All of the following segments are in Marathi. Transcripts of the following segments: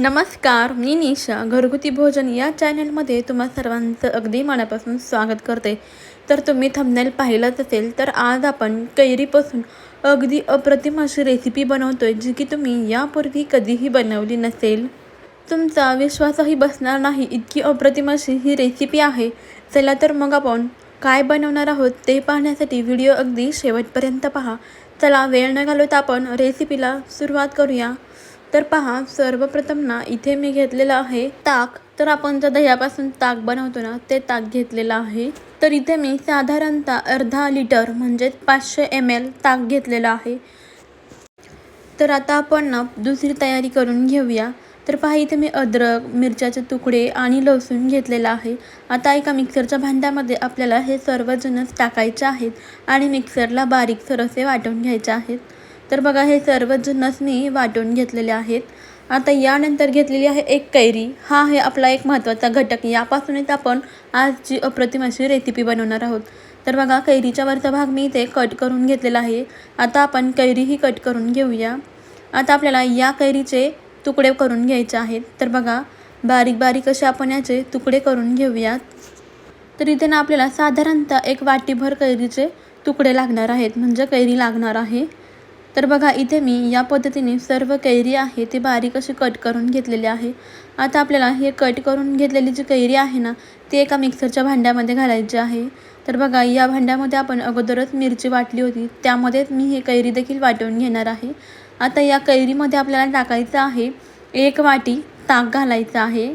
नमस्कार मी निशा. घरगुती भोजन या चॅनलमध्ये तुम्हा सर्वांचं अगदी मनापासून स्वागत करते. तर तुम्ही थंबनेल पाहिलंच असेल तर आज आपण कैरीपासून अगदी अप्रतिम अशी रेसिपी बनवतोय जी की तुम्ही यापूर्वी कधीही बनवली नसेल. तुमचा विश्वासही बसणार नाही इतकी अप्रतिम अशी ही रेसिपी आहे. चला तर मग आपण काय बनवणार आहोत ते पाहण्यासाठी व्हिडिओ अगदी शेवटपर्यंत पहा. चला वेळ न घालवता आपण रेसिपीला सुरुवात करूया. तर पहा सर्वप्रथम ना इथे मी घेतलेलं आहे ताक. तर आपण ज्या दह्यापासून ताक बनवतो ना ते ताक घेतलेलं आहे. तर इथे मी साधारणतः अर्धा लिटर म्हणजेच पाचशे एम एल ताक घेतलेलं आहे. तर आता आपण ना दुसरी तयारी करून घेऊया. तर पहा इथे मी अद्रक मिरच्याचे तुकडे आणि लसूण घेतलेला आहे. आता एका मिक्सरच्या भांड्यामध्ये आपल्याला हे सर्व टाकायचे आहेत आणि मिक्सरला बारीक सरसे वाटून घ्यायचे आहेत. तर बघा हे सर्व जिन्नस वाटून घेतलेले आहेत. आता यानंतर घेतलेली आहे एक कैरी. हा आहे आपला एक महत्त्वाचा घटक. यापासूनच आपण आजची अप्रतिम अशी रेसिपी बनवणार आहोत. तर बघा कैरीच्या वरचा भाग मी इथे कट करून घेतलेला आहे. आता आपण कैरीही कट करून घेऊया. आता आपल्याला या कैरीचे तुकडे करून घ्यायचे आहेत. तर बघा बारीक बारीक असे आपण याचे तुकडे करून घेऊयात. तर इथे ना आपल्याला साधारणतः एक वाटीभर कैरीचे तुकडे लागणार आहेत. म्हणजे कैरी लागणार आहे. तर बघा इथे मी या पद्धतीने सर्व कैरी आहे ते बारीक अशी कट करून घेतलेली आहे. आता आपल्याला हे कट करून घेतलेली जी कैरी आहे ना ती एका मिक्सरच्या भांड्यामध्ये घालायची आहे. तर बघा या भांड्यामध्ये आपण अगोदरच मिरची वाटली होती त्यामध्येच मी हे कैरी देखील वाटून घेणार आहे. आता या कैरीमध्ये आपल्याला टाकायचं आहे एक वाटी ताक घालायचं आहे.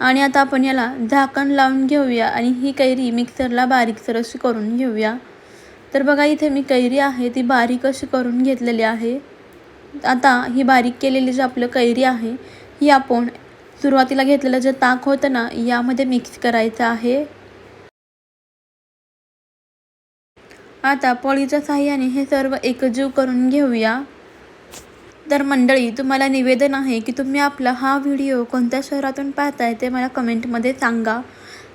आणि आता आपण याला झाकण लावून घेऊया आणि ही कैरी मिक्सरला बारीकसर अशी करून घेऊया. तर बघा इथे मी कैरी आहे ती बारीक अशी करून घेतलेली आहे. आता ही बारीक केलेली जी आपलं कैरी आहे ही आपण सुरुवातीला घेतलेलं जे ताक होतं ना यामध्ये मिक्स करायचं आहे. आता पळीच्या साह्याने हे सर्व एकजीव करून घेऊया. तर मंडळी तुम्हाला निवेदन आहे की तुम्ही आपला हा व्हिडिओ कोणत्या शहरातून पाहताय ते मला कमेंटमध्ये सांगा.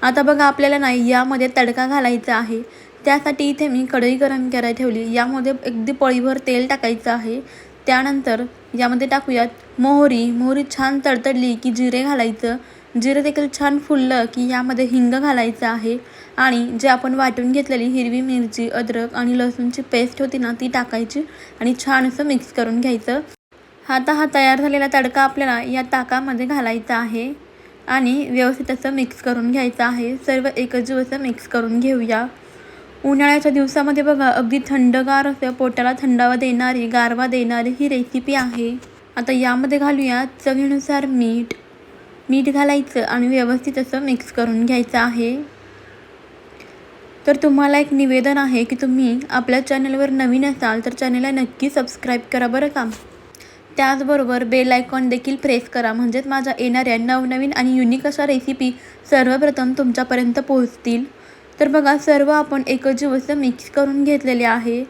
आता बघा आपल्याला नाही यामध्ये तडका घालायचा आहे. त्यासाठी इथे मी कढई गरम करायला ठेवली. यामध्ये अगदी पळीभर तेल टाकायचं आहे. त्यानंतर यामध्ये टाकूयात मोहरी. मोहरी छान तडतडली की जिरे घालायचं. जिरे देखील छान फुललं की यामध्ये हिंग घालायचं आहे. आणि जे आपण वाटून घेतलेली हिरवी मिरची अद्रक आणि लसूणची पेस्ट होती ना ती टाकायची आणि छान असं मिक्स करून घ्यायचं. आता हा तयार झालेला तडका आपल्याला या ताकामध्ये घालायचा आहे. आणि व्यवस्थित असं मिक्स करून घ्यायचं आहे. सर्व एकजीव असं मिक्स करून घेऊया. उन्हाळ्याच्या दिवसामध्ये बघा अगदी थंडगार असं पोटाला थंडावा देणारी गारवा देणारी ही रेसिपी आहे. आता यामध्ये घालूया चवीनुसार मीठ. मीठ घालायचं आणि व्यवस्थित असं मिक्स करून घ्यायचं आहे. तर तुम्हाला एक निवेदन आहे की तुम्ही आपल्या चॅनलवर नवीन असाल तर चॅनलला नक्की सबस्क्राईब करा बरं का? त्याचबरोबर बेल आयकॉन देखील प्रेस करा. म्हणजेच माझ्या येणाऱ्या नवनवीन आणि युनिक अशा रेसिपी सर्वप्रथम तुमच्यापर्यंत पोहोचतील. तर बघा सर्व आपण एकजीव असं मिक्स करून घेतलेले आहे.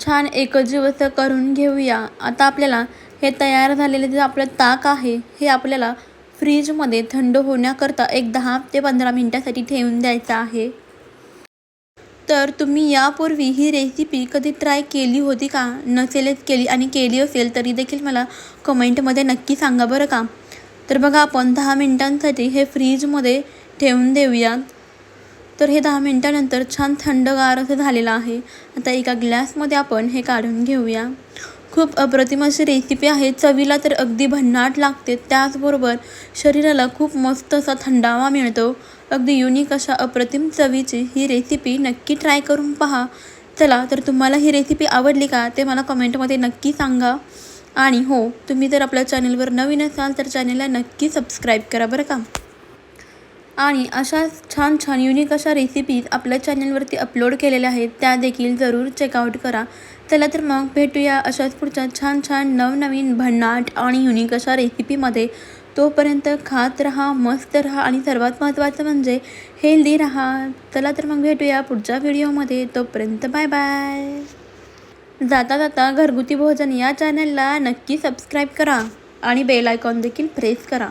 छान एकजीव असं करून घेऊया. आता आपल्याला हे तयार झालेले जे आपलं ताक आहे हे आपल्याला फ्रीजमध्ये थंड होण्याकरता एक दहा ते पंधरा मिनटासाठी ठेवून द्यायचं आहे. तर तुम्ही यापूर्वी ही रेसिपी कधी ट्राय केली होती का? नसेलच केली आणि केली असेल तरी देखील मला कमेंटमध्ये नक्की सांगा बरं का? तर बघा आपण दहा मिनटांसाठी हे फ्रीजमध्ये ठेवून देऊयात तर हे दहा मिनटानंतर छान थंडगार असं झालेलं आहे. आता एका ग्लासमध्ये आपण हे काढून घेऊया. खूप अप्रतिम अशी रेसिपी आहे. चवीला तर अगदी भन्नाट लागते. त्याचबरोबर शरीराला खूप मस्त असा थंडावा मिळतो. अगदी युनिक अशा अप्रतिम चवीची ही रेसिपी नक्की ट्राय करून पहा. चला तर तुम्हाला ही रेसिपी आवडली का ते मला कमेंटमध्ये नक्की सांगा. आणि हो तुम्ही जर आपल्या चॅनलवर नवीन असाल तर चॅनलला नक्की सबस्क्राईब करा बरं का? आणि अशा छान छान युनिक अशा रेसिपीज आपल्या चॅनलवरती अपलोड केलेल्या आहेत त्या देखील जरूर चेकआउट करा. चला तर मग भेटूया अशाच पुढच्या छान छान नवनवीन भन्नाट आणि युनिक अशा रेसिपीमध्ये तोपर्यंत खात राहा मस्त राहा आणि सर्वात महत्त्वाचं म्हणजे हेल्दी राहा. चला तर मग भेटूया पुढच्या व्हिडिओमध्ये तोपर्यंत बाय बाय जाता जाता घरगुती भोजन या चॅनलला नक्की सबस्क्राईब करा आणि बेल आयकॉन देखील प्रेस करा.